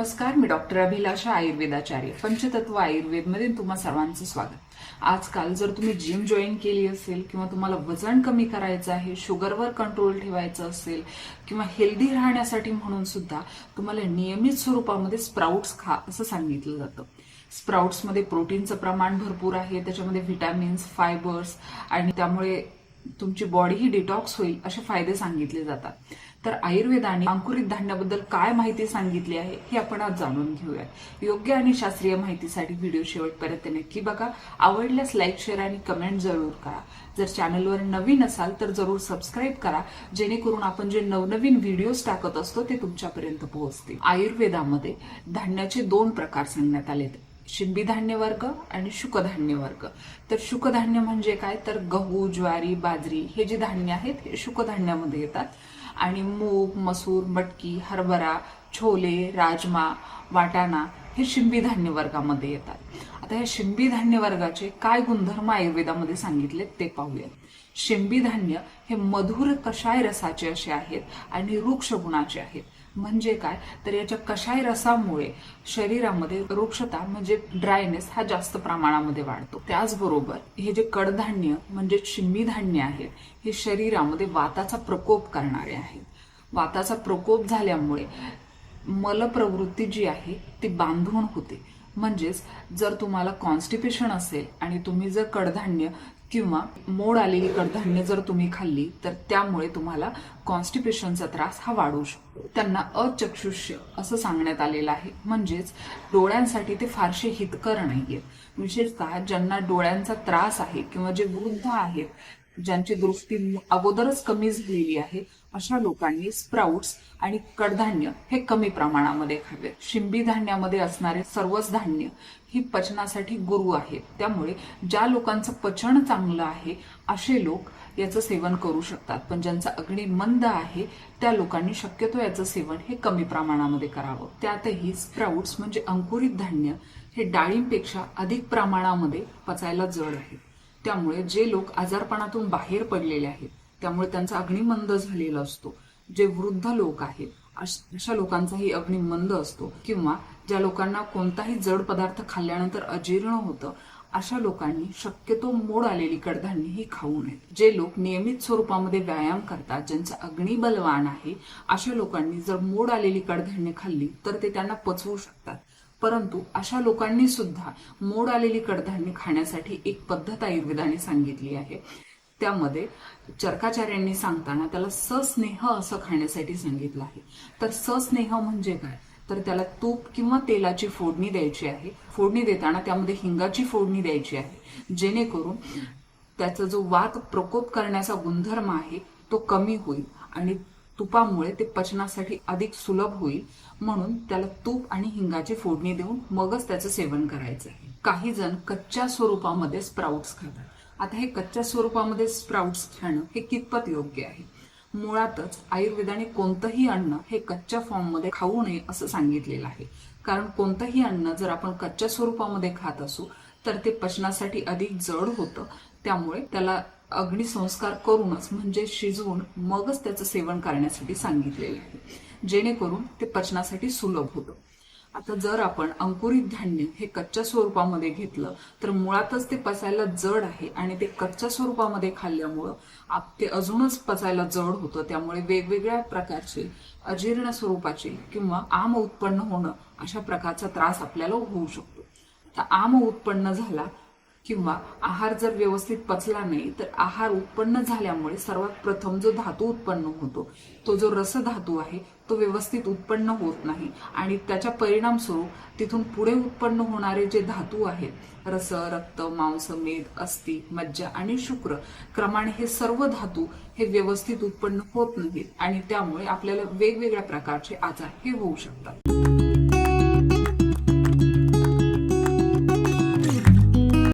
नमस्कार मी डॉक्टर अभिलाषा आयुर्वेदाचार्य पंचतत्व आयुर्वेदमध्ये तुम्हा सर्वांचं स्वागत. आजकाल जर तुम्ही जिम जॉईन केली असेल किंवा तुम्हाला वजन कमी करायचं आहे शुगरवर कंट्रोल ठेवायचं असेल किंवा हेल्दी राहण्यासाठी म्हणून सुद्धा तुम्हाला नियमित स्वरूपामध्ये स्प्राउट्स खा असं सांगितलं जातं. स्प्राउट्समध्ये प्रोटीनचं प्रमाण भरपूर आहे त्याच्यामध्ये व्हिटॅमिन्स फायबर्स आणि त्यामुळे तुमची बॉडी ही डिटॉक्स होईल असे फायदे सांगितले जातात. तर आयुर्वेदाने अंकुरित धान्याबद्दल काय माहिती सांगितली आहे हे आपण आज जाणून घेऊया योग्य आणि शास्त्रीय माहितीसाठी व्हिडिओ शेवटपर्यंत नक्की बघा. आवडल्यास लाईक शेअर आणि कमेंट जरूर करा. जर चॅनलवर नवीन असाल तर जरूर सबस्क्राईब करा. जेणेकरून आपण जे नवनवीन व्हिडिओज टाकत असतो ते तुमच्यापर्यंत पोहोचतील. आयुर्वेदामध्ये धान्याचे दोन प्रकार सांगण्यात आले शिंबी धान्य वर्ग आणि शुकधान्य वर्ग. तर शुकधान्य म्हणजे काय? तर गहू ज्वारी बाजरी हे जे धान्य आहेत हे शुकधान्यामध्ये येतात. आणि मूग मसूर मटकी हरभरा छोले राजमा वाटाणा हे शिंबी धान्य वर्गामध्ये येतात. आता या शिंबी धान्य वर्गाचे काय गुणधर्म आयुर्वेदामध्ये सांगितले ते पाहूया शिंबी धान्य हे मधुर कषाय रसाचे असे आहेत आणि वृक्ष गुणाचे आहेत. म्हणजे काय? तर याच्या कषाय रसामुळे शरीरामध्ये रोक्षता म्हणजे ड्रायनेस हा जास्त प्रमाणामध्ये वाढतो. त्याचबरोबर हे जे कडधान्य म्हणजे शिम्मी धान्य आहेत हे शरीरामध्ये वाताचा प्रकोप करणारे आहेत वाताचा प्रकोप झाल्यामुळे मलप्रवृत्ती जी आहे ती बांधून होते. म्हणजेच जर तुम्हाला कॉन्स्टिपेशन असेल आणि तुम्ही जर कडधान्य किंवा मोड आलेली कडधान्य जर तुम्ही खाल्ली तर त्यामुळे तुम्हाला कॉन्स्टिपेशनचा त्रास हा वाढू शकतो. त्यांना अचक्षुष्य असं सांगण्यात आलेलं आहे. म्हणजेच डोळ्यांसाठी ते फारसे हितकर नाहीयेत. विशेषतः ज्यांना डोळ्यांचा त्रास आहे किंवा जे वृद्ध आहेत ज्यांची दृष्टी अगोदरच कमी झालेली आहे अशा लोकांनी स्प्राउट्स आणि कडधान्य हे कमी प्रमाणामध्ये खावे. शिंबी धान्यामध्ये असणारे सर्वच धान्य ही पचनासाठी गुरु आहेत त्यामुळे ज्या लोकांचं पचन चांगलं आहे असे लोक याचं सेवन करू शकतात. पण ज्यांचा अग्नी मंद आहे त्या लोकांनी शक्यतो याचं सेवन हे कमी प्रमाणामध्ये करावं. त्यातही स्प्राउट्स म्हणजे अंकुरित धान्य हे डाळींपेक्षा अधिक प्रमाणामध्ये पचायला जड आहे. त्यामुळे जे लोक आजारपणातून बाहेर पडलेले आहेत त्यामुळे त्यांचा अग्निमंद झालेला असतो. जे वृद्ध लोक आहेत अशा लोकांचाही अग्निमंद असतो. किंवा ज्या लोकांना कोणताही जड पदार्थ खाल्ल्यानंतर अजीर्ण होतं अशा लोकांनी शक्यतो मोड आलेली कडधान्ये ही खाऊ नयेत. जे लोक नियमित स्वरूपामध्ये व्यायाम करतात ज्यांचं अग्नी बलवान आहे अशा लोकांनी जर मोड आलेली कडधान्य खाल्ली तर ते त्यांना पचवू शकतात. परंतु अशा लोकांनी सुद्धा मोड आलेली कडधान्य खाण्यासाठी एक पद्धत आयुर्वेदाने सांगितली आहे. त्यामध्ये चर्काचार्यांनी सांगताना त्याला सस्नेह असं खाण्यासाठी सांगितलं आहे. तर सस्नेह म्हणजे काय? तर त्याला तूप किंवा तेलाची फोडणी द्यायची आहे. फोडणी देताना त्यामध्ये हिंगाची फोडणी द्यायची आहे. जेणेकरून त्याचा जो वात प्रकोप करण्याचा गुणधर्म आहे तो कमी होईल आणि तुपामुळे ते पचनासाठी अधिक सुलभ होईल म्हणून त्याला तूप आणि हिंगाची फोडणी देऊन मगच त्याचं सेवन करायचं आहे. काही जण कच्च्या स्वरूपामध्ये स्प्राउट्स खातात. आता हे कच्च्या स्वरूपामध्ये स्प्राउट्स खाणं हे कितपत योग्य आहे? मुळातच आयुर्वेदाने कोणतंही अन्न हे कच्च्या फॉर्ममध्ये खाऊ नये असं सांगितलेलं आहे. कारण कोणतंही अन्न जर आपण कच्च्या स्वरूपामध्ये खात असू तर ते पचनासाठी अधिक जड होतं. त्यामुळे त्याला अग्निसंस्कार करूनच म्हणजे शिजवून मगच त्याचं सेवन करण्यासाठी सांगितलेलं आहे. जेणेकरून ते पचनासाठी सुलभ होतं. आता जर आपण अंकुरित धान्य हे कच्च्या स्वरूपामध्ये घेतलं तर मुळातच ते पचायला जड आहे आणि ते कच्च्या स्वरूपामध्ये खाल्ल्यामुळं आप ते अजूनच पचायला जड होतं. त्यामुळे वेगवेगळ्या प्रकारचे अजीर्ण स्वरूपाचे किंवा आम उत्पन्न होणं अशा प्रकारचा त्रास आपल्याला होऊ शकतो. आता आम उत्पन्न झाला किंवा आहार जर व्यवस्थित पचला नाही तर आहार उत्पन्न झाल्यामुळे सर्वात प्रथम जो धातू उत्पन्न होतो तो जो रस धातू आहे तो व्यवस्थित उत्पन्न होत नाही. आणि त्याच्या परिणाम स्वरूप तिथून पुढे उत्पन्न होणारे जे धातू आहेत रस रक्त मांस मेद अस्थि मज्जा आणि शुक्र क्रमाने हे सर्व धातू हे व्यवस्थित उत्पन्न होत नाहीत आणि त्यामुळे आपल्याला वेगवेगळ्या प्रकारचे आजार हे होऊ शकतात.